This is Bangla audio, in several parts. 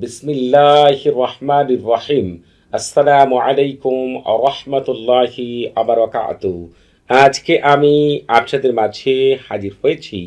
বিসমিল্লাহ রহমান রহিম। আসসালামু আলাইকুম রহমতুল্লাহি আবরকাতু আজকে আমি আপনাদের মাঝে হাজির হয়েছি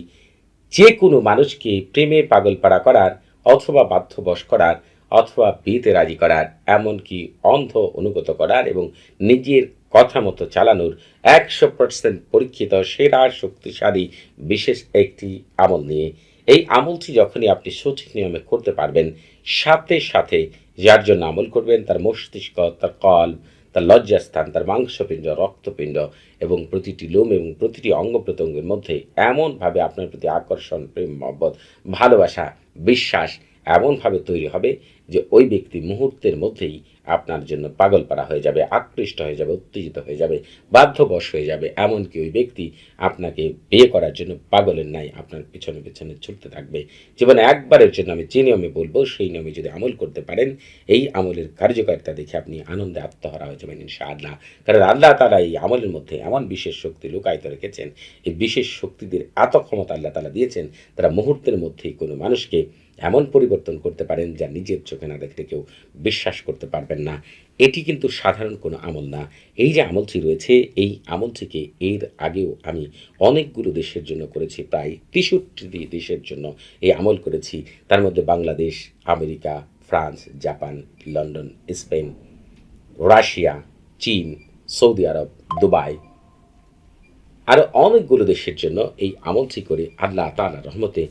যে কোনো মানুষকে প্রেমে পাগলপাড়া করার অথবা বাধ্যবশ করার অথবা বিয়েতে রাজি করার, এমনকি অন্ধ অনুগত করার এবং নিজের কথা মতো চালানোর একশো পার্সেন্ট পরীক্ষিত, সেরা, শক্তিশালী, বিশেষ একটি আমল নিয়ে এই আমলটি যখনই আপনি সঠিক নিয়মে করতে পারবেন, সাথে সাথে যার জন্য আমল করবেন, তার মস্তিষ্ক, তার কল, তার লজ্জাস্থান, তার মাংসপিণ্ড, রক্তপিণ্ড এবং প্রতিটি লোম এবং প্রতিটি অঙ্গ প্রত্যঙ্গের মধ্যে এমনভাবে আপনার প্রতি আকর্ষণ, প্রেম, মহব্বত, ভালোবাসা, বিশ্বাস এমনভাবে তৈরি হবে যে ওই ব্যক্তি মুহূর্তের মধ্যেই আপনার জন্য পাগল পারা হয়ে যাবে, আকৃষ্ট হয়ে যাবে, উত্তেজিত হয়ে যাবে, বাধ্যবশ হয়ে যাবে। এমনকি ওই ব্যক্তি আপনাকে বিয়ে করার জন্য পাগলের নাই আপনার পিছনে পিছনে ছুটতে থাকবে। জীবনে একবারের জন্য আমি যে নিয়মে বলব, সেই নিয়মে যদি আমল করতে পারেন, এই আমলের কার্যকারিতা দেখে আপনি আনন্দে আত্মহারা হয়ে যাবেন ইনশাআল্লাহ। কারণ আল্লাহ তালা এই আমলের মধ্যে এমন বিশেষ শক্তি লুকায়িত রেখেছেন, এই বিশেষ শক্তিদের এত ক্ষমতা আল্লাহ তালা দিয়েছেন, তারা মুহূর্তের মধ্যেই কোনো মানুষকে এমন পরিবর্তন করতে পারেন যা নিজের চোখে না দেখলে কেউ বিশ্বাস করতে পারবেন না। এটি কিন্তু সাধারণ কোনো আমল না। এই যে আমলটি রয়েছে, এই আমলটিকে এর আগেও আমি অনেকগুলো দেশের জন্য করেছি, প্রায় তেষট্টি দেশের জন্য এই আমল করেছি। তার মধ্যে Bangladesh, America, France, Japan, London, Spain, Russia, চীন, সৌদি আরব, দুবাই আরও অনেকগুলো দেশের জন্য এই আমলটি করে আল্লাহ তালা রহমতে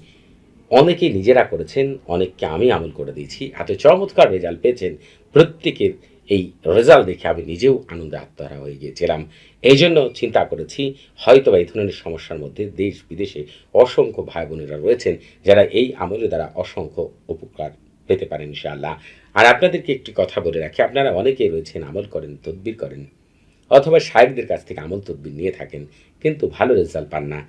অনেকে নিজেরা করেছেন, অনেককে আমি আমল করে দিয়েছি। এত চমৎকার রেজাল্ট পেয়েছেন, প্রত্যেকের এই রেজাল্ট দেখে আমি নিজেও আনন্দে আত্মহারা হয়ে গিয়েছিলাম। এই জন্য চিন্তা করেছি হয়তো বা এই ধরনের সমস্যার মধ্যে দেশ বিদেশে অসংখ্য ভাই বোনেরা রয়েছেন, যারা এই আমলের দ্বারা অসংখ্য উপকার পেতে পারেন ইনশাআল্লাহ। আর আপনাদেরকে একটি কথা বলে রাখি, আপনারা অনেকেই রয়েছেন, আমল করেন, তদবির করেন, অথবা সাহেবদের কাছ থেকে আমল তদবির নিয়ে থাকেন, কিন্তু ভালো রেজাল্ট পান না।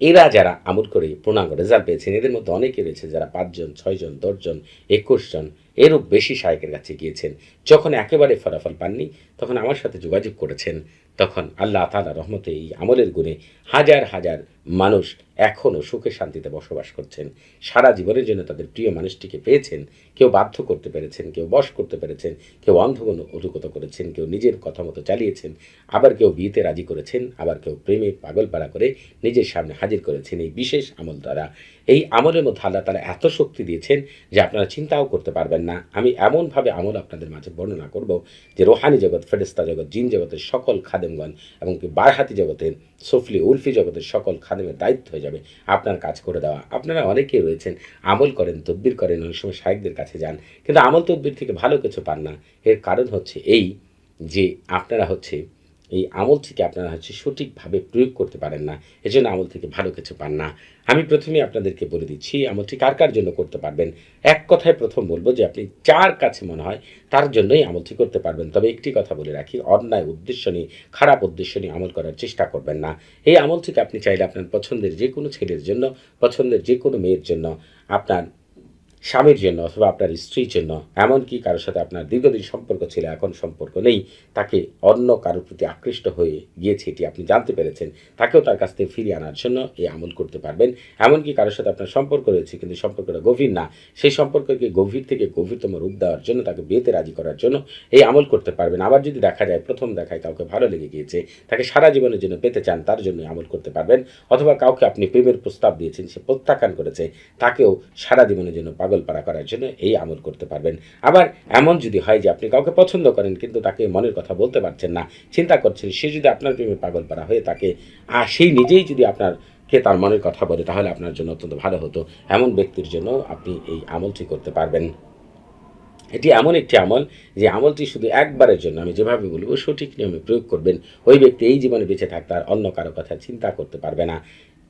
এরা যারা আমল করে পূর্ণাঙ্গ রেজাল্ট পেয়েছেন, এদের মধ্যে অনেকে রয়েছে যারা পাঁচজন, ছয়জন, দশজন একুশ জন এরও বেশি সাহেকের কাছে গিয়েছেন। যখন একেবারে ফলাফল পাননি, তখন আমার সাথে যোগাযোগ করেছেন। তখন আল্লাহ তালা রহমতে এই আমলের গুণে হাজার হাজার মানুষ এখনও সুখে শান্তিতে বসবাস করছেন। সারা জীবনের জন্য তাদের প্রিয় মানুষটিকে পেয়েছেন। কেউ বাধ্য করতে পেরেছেন, কেউ বশ করতে পেরেছেন, কেউ অন্ধগণ অধুকত করেছেন, কেউ নিজের কথা মতো চালিয়েছেন, আবার কেউ বিয়েতে রাজি করেছেন, আবার কেউ প্রেমে পাগলপাড়া করে নিজের সামনে হাজির করেছেন এই বিশেষ আমল দ্বারা। এই আমলের মধ্যে আল্লাহ তারা এত শক্তি দিয়েছেন যে আপনারা চিন্তাও করতে পারবেন না। আমি এমনভাবে আমল আপনাদের মাঝে বর্ণনা করব যে রোহানি জগৎ ফেরেস্তা জগৎ, জিন জগতের সকল খাদেমগণ এবং বারহাতি জগতের, সফলি, উলফি জগতের সকল খাদেমের দায়িত্ব হয়ে যাবে। আপনার কাজ করে দেওয়া। আপনারা অনেকেই রয়েছেন, আমল করেন, তদ্বির করেন, অনেক সময় সাহেবদের কাছে যান, কিন্তু আমল তদ্বির থেকে ভালো কিছু পান না। এর কারণ হচ্ছে এই যে আপনারা হচ্ছে এই আমল থেকে আপনারা হচ্ছে সঠিকভাবে প্রয়োগ করতে পারেন না। এজন্য আমল থেকে ভালো কিছু পান না। আমি প্রথমে আপনাদেরকে বলে দিচ্ছি, আমলটি কার কার জন্য করতে পারবেন? এক কথায় প্রথম বলব যে, আপনি যার কাছে মনে হয় তার জন্যই আমলটি করতে পারবেন। তবে একটি কথা বলে রাখি, অন্যায় উদ্দেশ্য নিয়ে, খারাপ উদ্দেশ্য নিয়ে আমল করার চেষ্টা করবেন না। এই আমল থেকে আপনি চাইলে আপনার পছন্দের যে কোনো ছেলের জন্য, পছন্দের যে কোনো মেয়ের জন্য আপনার স্বামীর জন্য অথবা আপনার স্ত্রীর জন্য, এমনকি কারোর সাথে আপনার দীর্ঘদিন সম্পর্ক ছিল, এখন সম্পর্ক নেই, তাকে অন্য কারোর প্রতি আকৃষ্ট হয়ে গিয়েছে এটি আপনি জানতে পেরেছেন, তাকেও তার কাছ থেকে ফিরিয়ে আনার জন্য এই আমল করতে পারবেন। এমনকি কারোর সাথে আপনার সম্পর্ক রয়েছে, কিন্তু সম্পর্কটা গভীর না, সেই সম্পর্ককে গভীর থেকে গভীরতম রূপ দেওয়ার জন্য তাকে বিয়েতে রাজি করার জন্য এই আমল করতে পারবেন। আবার যদি দেখা যায়, প্রথম দেখায় কাউকে ভালো লেগে গিয়েছে, তাকে সারা জীবনের জন্য পেতে চান, তার জন্য আমল করতে পারবেন। অথবা কাউকে আপনি প্রেমের প্রস্তাব দিয়েছেন, সে প্রত্যাখ্যান করেছে, তাকেও সারা জীবনের জন্য পাগল পাড়া করার জন্য এই আমল করতে পারবেন। আবার এমন যদি হয় যে আপনি কাউকে পছন্দ করেন, কিন্তু তাকে মনের কথা বলতে পারছেন না, চিন্তা করছেন, সে যদি আপনার প্রেমে পাগল পাড়া হয়ে তাকে আর সেই নিজেই যদি আপনার কে তার মনের কথা বলে, তাহলে আপনার জন্য অত্যন্ত ভালো হতো। এমন ব্যক্তির জন্য আপনি এই আমলটি করতে পারবেন। এটি এমন একটি আমল যে আমলটি শুধু একবারের জন্য, আমি যেভাবে বলব, সঠিক নিয়মে প্রয়োগ করবেন। ওই ব্যক্তি এই জীবনে বেঁচে থাকতে আর অন্য কারও কথা চিন্তা করতে পারবে না।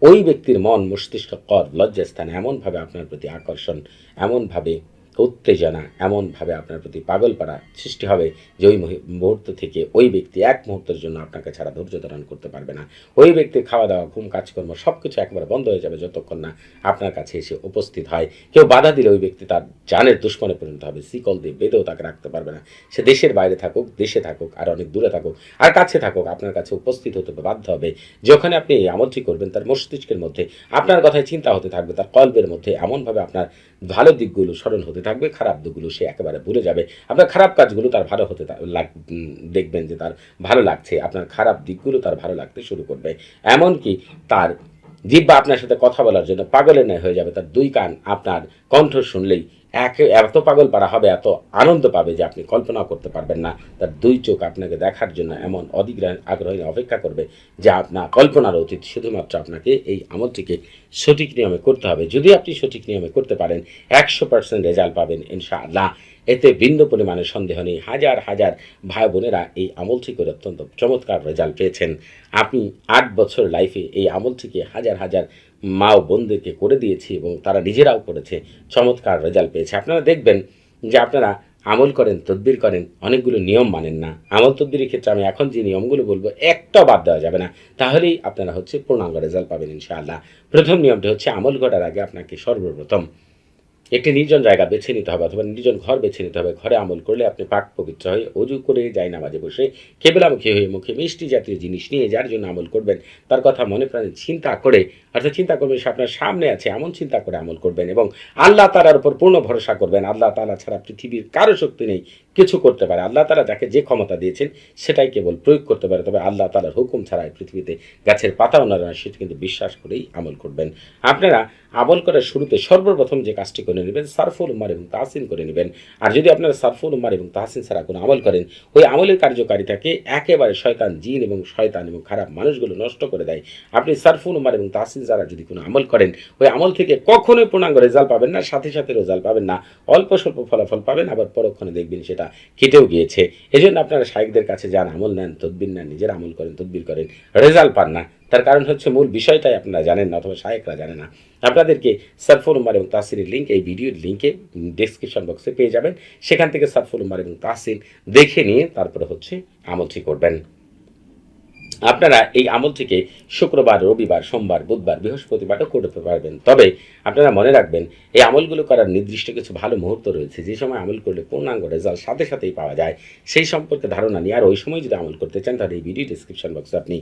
ওই ব্যক্তির মন মস্তিষ্ক কর লজ্জাস্থান এমনভাবে আপনার প্রতি আকর্ষণ এমনভাবে উত্তেজনা এমনভাবে আপনার প্রতি পাগল পাড়া সৃষ্টি হবে যে ওই মুহূর্ত থেকে ওই ব্যক্তি এক মুহূর্তের জন্য আপনাকে ছাড়া ধৈর্য ধারণ করতে পারবে না। ওই ব্যক্তির খাওয়া দাওয়া ঘুম, কাজকর্ম সব কিছু একবারে বন্ধ হয়ে যাবে যতক্ষণ না আপনার কাছে এসে উপস্থিত হয়। কেউ বাধা দিলে ওই ব্যক্তি তার জানের দুশ্মনে পরিণত হবে। শিকল দিয়ে বেঁধেও তাকে রাখতে পারবে না। সে দেশের বাইরে থাকুক, দেশে থাকুক, আর অনেক দূরে থাকুক, আর কাছে থাকুক, আপনার কাছে উপস্থিত হতে বাধ্য হবে। যখন আপনি এই আমলটি করবেন, তার মস্তিষ্কের মধ্যে আপনার কথায় চিন্তা হতে থাকবে, তার কল্পের মধ্যে এমনভাবে আপনার ভালো দিকগুলো স্মরণ হতে থাকবে, খারাপ দিকগুলো সে একেবারে ভুলে যাবে। আপনার খারাপ কাজগুলো তার ভালো হতে দেখবেন যে তার ভালো লাগছে, আপনার খারাপ দিকগুলো তার ভালো লাগতে শুরু করবে। এমনকি তার জিব্বা আপনার সাথে কথা বলার জন্য পাগলের ন্যায় হয়ে যাবে, তার দুই কান আপনার কণ্ঠ শুনলেই একে, এত পাগল পাড়া হবে, এত আনন্দ পাবে যে আপনি কল্পনা করতে পারবেন না। তার দুই চোখ আপনাকে দেখার জন্য এমন অধিগ্রহ আগ্রহী অপেক্ষা করবে যে আপনার কল্পনার অতীত শুধুমাত্র আপনাকে এই আমলটিকে সঠিক নিয়মে করতে হবে। যদি আপনি সঠিক নিয়মে করতে পারেন, একশো পার্সেন্ট রেজাল্ট পাবেন ইনশাআল্লাহ। এতে ভিন্ন পরিমাণের সন্দেহ নেই। হাজার হাজার ভাই বোনেরা এই আমলটি করে অত্যন্ত চমৎকার রেজাল্ট পেয়েছেন। আপনি আট বছর লাইফে এই আমলটিকে হাজার হাজার মা ও বোনদেরকে করে দিয়েছি এবং তারা নিজেরাও করেছে। চমৎকার রেজাল্ট পেয়েছে। আপনারা দেখবেন যে আপনারা আমল করেন, তদবির করেন, অনেকগুলো নিয়ম মানেন না। আমল তদ্বির ক্ষেত্রে আমি এখন যে নিয়মগুলো বলব, একটা বাদ দেওয়া যাবে না। তাহলেই আপনারা হচ্ছে পূর্ণাঙ্গ রেজাল্ট পাবেন ইনশাআল্লাহ। প্রথম নিয়মটা হচ্ছে আমল করার আগে আপনাকে সর্বপ্রথম একটি নির্জন জায়গা বেছে নিতে হবে অথবা নির্জন ঘর বেছে নিতে হবে। ঘরে আমল করলে আপনি পাক পবিত্র হয়ে অজু করে যাই নামাজে বসে কেবলামুখী হয়ে মুখে মিষ্টি জাতীয় জিনিস নিয়ে যার জন্য আমল করবেন, তার কথা মনে প্রাণে চিন্তা করে, অর্থাৎ চিন্তা করবেন সে আপনার সামনে আছে, এমন চিন্তা করে আমল করবেন এবং আল্লাহ তালার উপর পূর্ণ ভরসা করবেন। আল্লাহ তালা ছাড়া পৃথিবীর কারও শক্তি নেই, কিছু করতে পারে। আল্লাহ তালা যাকে যে ক্ষমতা দিয়েছেন, সেটাই কেবল প্রয়োগ করতে পারে। তবে আল্লাহ তালার হুকুম ছাড়া পৃথিবীতে গাছের পাতা ওনারা সেটা কিন্তু বিশ্বাস করেই আমল করবেন। আপনারা আমল করার শুরুতে সর্বপ্রথম যে কাজটি করে নেবেন, সারফুল উমার এবং তাহসিন করে নেবেন। আর যদি আপনারা সারফুল উমার এবং তাহসিন ছাড়া কোনো আমল করেন, ওই আমলের কার্যকারিতাকে একেবারে শয়তান, জিন এবং শয়তান এবং খারাপ মানুষগুলো নষ্ট করে দেয়। আপনি সারফুল উমার এবং তাহসিন ছাড়া যদি কোনো আমল করেন, ওই আমল থেকে কখনোই পূর্ণাঙ্গ রেজাল্ট পাবেন না, সাথে সাথে রেজাল্ট পাবেন না। অল্প স্বল্প ফলাফল পাবেন, আবার পরক্ষণে দেখবেন সেটা কেটেও গিয়েছে। এই জন্য আপনারা শাইকদের কাছে যান, আমল নেন, তদবির নেন, নিজের আমল করেন, তদবির করেন, রেজাল্ট পান না। তার কারণ হচ্ছে মূল বিষয়টাই আপনারা জানেন না, অথবা শায়েকরা জানে না। আপনাদেরকে সারফুল উম্মার এবং তাহসিনের লিঙ্ক এই ভিডিওর লিঙ্কে ডেসক্রিপশন বক্সে পেয়ে যাবেন। সেখান থেকে সারফুল উম্মার এবং তাহসিন দেখে নিয়ে তারপরে হচ্ছে আমলটি করবেন। আপনারা এই আমলটিকে শুক্রবার, রবিবার, সোমবার, বুধবার, বৃহস্পতিবারও করতে পারবেন। তবে আপনারা মনে রাখবেন, এই আমলগুলো করার নির্দিষ্ট কিছু ভালো মুহূর্ত রয়েছে। যে সময় আমল করলে পূর্ণাঙ্গ রেজাল্ট সাথে সাথেই পাওয়া যায়, সেই সম্পর্কে ধারণা নিয়ে আর ওই সময় যদি আমল করতে চান, তাহলে এই ভিডিও ডিসক্রিপশন বক্সে আপনি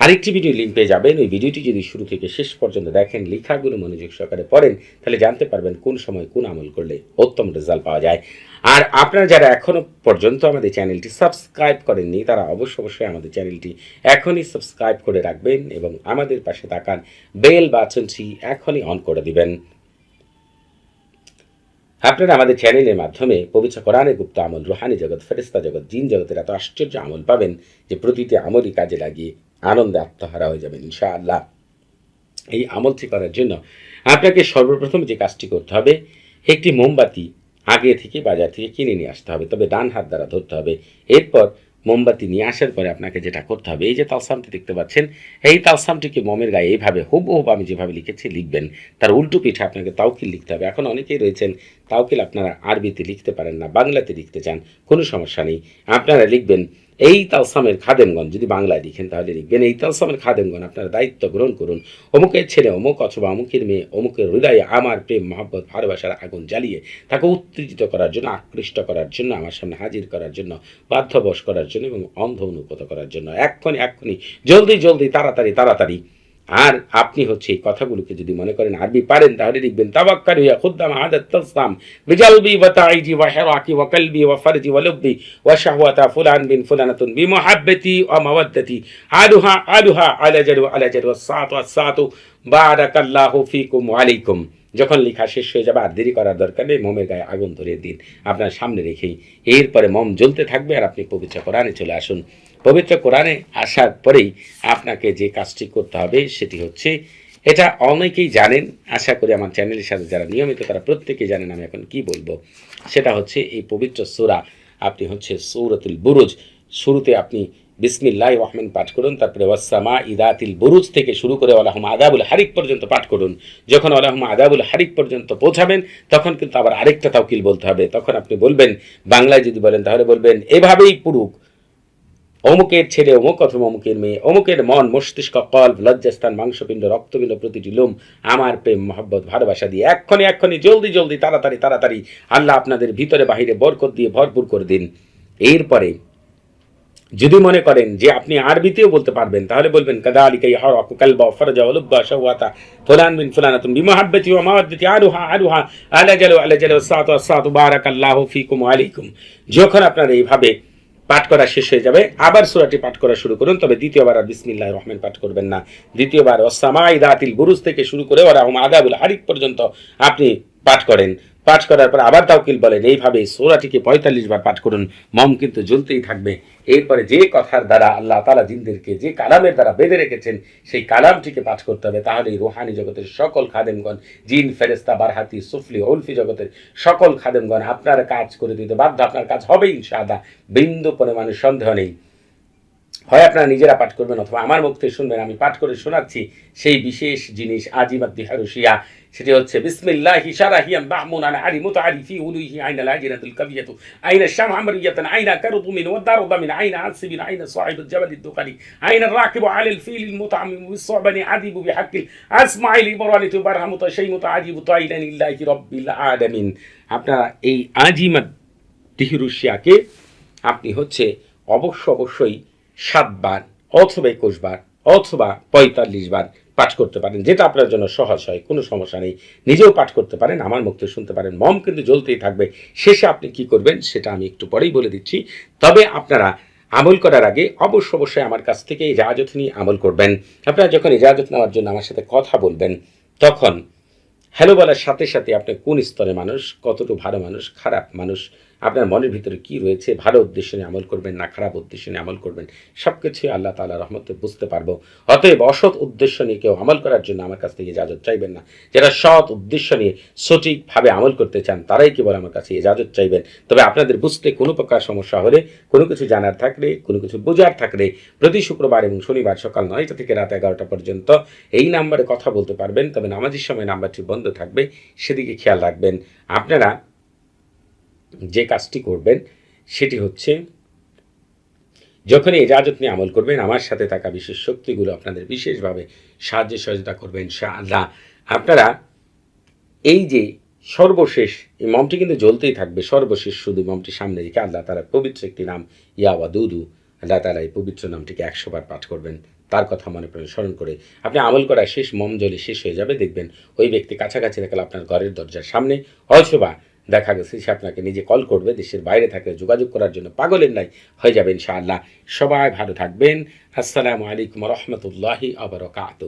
আরেকটি ভিডিও লিঙ্ক পেয়ে যাবেন। ওই ভিডিওটি যদি শুরু থেকে শেষ পর্যন্ত দেখেন, লেখাগুলো মনোযোগ সহকারে পড়েন, তাহলে জানতে পারবেন কোন সময় কোন আমল করলে উত্তম রেজাল্ট পাওয়া যায়। আর আপনারা যারা এখনও পর্যন্ত আমাদের চ্যানেলটি সাবস্ক্রাইব করেননি, তারা অবশ্য অবশ্যই আমাদের চ্যানেলটি এখনই সাবস্ক্রাইব করে রাখবেন এবং আমাদের পাশে থাকান বেল বাটনটি এখনই অন করে দিবেন। আপনারা আমাদের চ্যানেলের মাধ্যমে পবিত্র কোরআনে গুপ্ত আমল, রুহানি জগৎ ফেরেস্তা জগৎ, জিন জগতের এত আশ্চর্য আমল পাবেন যে প্রতিটি আমলই কাজে লাগিয়ে আনন্দে আত্মহারা হয়ে যাবেন ইনশাআল্লাহ। এই আমলটি করার জন্য আপনাকে সর্বপ্রথম যে কাজটি করতে হবে, একটি মোমবাতি আগে থেকে বাজার থেকে কিনে নিয়ে আসতে হবে, তবে ডান হাত দ্বারা ধরতে হবে। এরপর মোমবাতি নিয়ে আসার পরে আপনাকে যেটা করতে হবে, এই যে তালসামটি দেখতে পাচ্ছেন, এই তালসামটিকে মোমের গায়ে এইভাবে হুবহুব আমি যেভাবে লিখেছি লিখবেন, তার উল্টো পিঠে আপনাকে তাওকিল লিখতে হবে। এখন অনেকেই রয়েছেন তাওকিল আপনারা আরবিতে লিখতে পারেন না, বাংলাতে লিখতে চান, কোনো সমস্যা নেই। আপনারা লিখবেন এই তালসামের খাদেমগণ, যদি বাংলায় লিখেন তাহলে লিখবেন এই তালসামের খাদেমগণ, আপনারা দায়িত্ব গ্রহণ করুন। অমুকের ছেলে, অমুক অথবা অমুকের মেয়ে, অমুকের হৃদয়ে আমার প্রেম, মহব্বত, ভালোবাসার আগুন জ্বালিয়ে তাকে উত্তেজিত করার জন্য, আকৃষ্ট করার জন্য, আমার সামনে হাজির করার জন্য, বাধ্যবশ করার জন্য এবং অন্ধ অনুগত করার জন্য, এক্ষণি এক্ষণি, জলদি জলদি, তাড়াতাড়ি তাড়াতাড়ি আর আপনি হচ্ছে এই কথাগুলোকে যদি মনে করেন আরবি পারেন, তাহলে লিখবেন তাবাক্কার হইয়া খুদ্দাম আদাত তাসসাম বিজালবি ওয়া ওয়া ওয়া কলবি ওয়া ফারজি ওয়া ওয়া শাহওয়াতা ফুলান বিন ফুলানাতুন বিমুহাব্বতি ওয়া মাওয়াদ্দাতি। আলুহা আলুহা, আলা জারু আলা জারু সাতু সাতু, বারাকাল্লাহু ফিকুম ওয়া আলাইকুম। যখন লেখা শেষ হয়ে যাবে, আর দেরি করার দরকার নেই, মোমের গায়ে আগুন ধরিয়ে দিন। আপনার সামনে রেখেই। এরপরে মম জ্বলতে থাকবে, আর আপনি পবিত্র কোরআনে চলে আসুন। পবিত্র কোরআনে আসার পরেই আপনাকে যে কাজটি করতে হবে সেটি হচ্ছে, এটা অনেকেই জানেন, আশা করি আমার চ্যানেলের সাথে যারা নিয়মিত তারা প্রত্যেকেই জানেন আমি এখন কি বলব। সেটা হচ্ছে এই পবিত্র সূরা, আপনি হচ্ছে সৌরতুল বুরুজ, শুরুতে আপনি বিসমিল্লাহ রহমান পাঠ করুন, তারপরে ওয়াসামা ইদাতিল বুরুজ থেকে শুরু করে আলাহম আদাবুল হারিক পর্যন্ত পাঠ করুন। যখন আলাহম আদাবুল হারিক পর্যন্ত পৌঁছাবেন, তখন কিন্তু আবার আরেকটা তাওকিল বলতে হবে। তখন আপনি বলবেন, বাংলায় যদি বলেন তাহলে বলবেন, এভাবেই পুরুক অমুকের ছেলে অমুক অথবা অমুকের মেয়ে, অমুকের মন, মস্তিষ্ক কল্প লজ্জাস্থান, মাংসপিণ্ড, রক্তপিণ্ড প্রতিটি লোম, আমার প্রেম, মহব্বত, ভালোবাসা দিয়ে এক্ষণে এক্ষণে জলদি জলদি, তাড়াতাড়ি তাড়াতাড়ি আল্লাহ আপনাদের ভিতরে বাহিরে বরকত দিয়ে ভরপুর করে দিন। এরপরে, যদি মনে করেন যে আপনি আরবিতেও বলতে পারবেন, তাহলে বলবেন কাদা আলী হর কালবা ফরজা ওলুব্বা শাওয়াতা, ফুলান বিন আরুহা আরুহা আলা জালু আলা জালু ফিকুম ওয়া আলাইকুম। যখন আপনার এইভাবে পাঠ করা শেষ হয়ে যাবে। আবার সুরাটি পাঠ করা শুরু করুন, তবে দ্বিতীয়বার আর বিসমিল্লাহ রহমান পাঠ করবেন না। দ্বিতীয়বার অসামাই দাতিল বুরুজ থেকে শুরু করে ওরা আদাবুল হারিক পর্যন্ত আপনি পাঠ করেন। পাঠ করার পর আবার তাওকিল বলেন, এইভাবে সোরাটিকে পঁয়তাল্লিশ বার পাঠ করুন, মম কিন্তু জ্বলতেই থাকবে। এরপরে যে কথার দ্বারা আল্লাহ তালা জিনদেরকে যে কালামের দ্বারা বেঁধে রেখেছেন, সেই কালামটিকে পাঠ করতে হবে। তাহলে রুহানি জগতের সকল খাদেমগণ, জিন ফেরেস্তা বারহাতি, সুফলি, উলফি জগতের সকল খাদেমগণ আপনার কাজ করে দিতে বাধ্য। আপনার কাজ হবেই সাদা বিন্দু পরিমাণে সন্দেহ নেই। হয় আপনারা নিজেরা পাঠ করবেন অথবা আমার মুখ থেকে শুনবেন আমি পাঠ করে শোনাচ্ছি সেই বিশেষ জিনিস আজিমাত দিহারুশিয়া সেটি হচ্ছে বিসমিল্লাহ শারাহিয়াম বাহমুন আন আলি মুতাআরিফি উলুহি আইনা লাজিরাতুল কাবিয়াতু আইনা শাম আমরিয়াতান আইনা কারুতু মিন ওয়াদারুদা মিন আইনা আসবিন আইনা সাহিবুল জাবাল الدقني আইনা الراكب على الفيل المطعم بالصعبان عذب بحق اسمع الابراني تبرهم تشيم تعجب طائلا لله رب العالمين আপনারা এই আজিমাত দিহরুশিয়াকে আপনি হচ্ছে অবশ্য অবশ্যই সাতবার অথবা একুশ বার অথবা পঁয়তাল্লিশ বার পাঠ করতে পারেন। যেটা আপনার জন্য সহজ হয়, কোনো সমস্যা নেই। নিজেও পাঠ করতে পারেন, আমার মুক্ত শুনতে পারেন। মম কিন্তু জ্বলতেই থাকবে। শেষে আপনি কি করবেন সেটা আমি একটু পরেই বলে দিচ্ছি। তবে আপনারা আমল করার আগে অবশ্য অবশ্যই আমার কাছ থেকে ইজাজত নিয়ে আমল করবেন। আপনারা যখন ইজাজত নেওয়ার জন্য আমার সাথে কথা বলবেন, তখন হ্যালো বলার সাথে সাথে আপনি কোন স্তরে মানুষ, কতটুকু ভালো মানুষ, খারাপ মানুষ আপনার মনের ভিতরে কি রয়েছে? ভালো উদ্দেশ্য নিয়ে আমল করবেন না খারাপ উদ্দেশ্য নিয়ে আমল করবেন? সব কিছুই আল্লাহ তালা রহমতে বুঝতে পারব। অতএব অসৎ উদ্দেশ্য নিয়ে কেউ আমল করার জন্য আমার কাছ থেকে ইজাজত চাইবেন না। যারা সৎ উদ্দেশ্য নিয়ে সঠিকভাবে আমল করতে চান, তারাই কেবল আমার কাছে ইজাজত চাইবেন। তবে আপনাদের বুঝতে কোনো প্রকার সমস্যা হলে, কোনো কিছু জানার থাকলে, কোনো কিছু বোঝার থাকলে প্রতি শুক্রবার এবং শনিবার সকাল নয়টা থেকে রাত এগারোটা পর্যন্ত এই নাম্বারে কথা বলতে পারবেন। তবে নামাজের সময় নাম্বারটি বন্ধ থাকবে, সেদিকে খেয়াল রাখবেন। আপনারা যে কাজটি করবেন, সেটি হচ্ছে যখন এজাজত নিয়ে আমল করবেন, আমার সাথে থাকা বিশেষ শক্তিগুলো আপনাদের বিশেষভাবে সাহায্য সহযোগিতা করবেন আল্লাহ আপনারা এই যে সর্বশেষ, এই মমটি কিন্তু জ্বলতেই থাকবে, সর্বশেষ শুধু মমটি সামনে রেখে আল্লাহ তারা পবিত্র একটি নাম ইয়াওয়া দুদু আল্লাহ তালা এই পবিত্র নামটিকে একশো বার পাঠ করবেন। তার কথা মনে প্রাণে স্মরণ করে আপনি আমল করা শেষ মম জ্বলে শেষ হয়ে যাবে, দেখবেন ওই ব্যক্তি কাছাকাছি থাকলে আপনার ঘরের দরজার সামনে অথবা দেখা গেছে, সে আপনাকে নিজে কল করবে, দেশের বাইরে থাকলে যোগাযোগ করার জন্য পাগলের নাই হয়ে যাবেন ইনশাআল্লাহ। সবাই ভালো থাকবেন। আসসালামু আলাইকুম রহমতুল্লাহি আবরকাত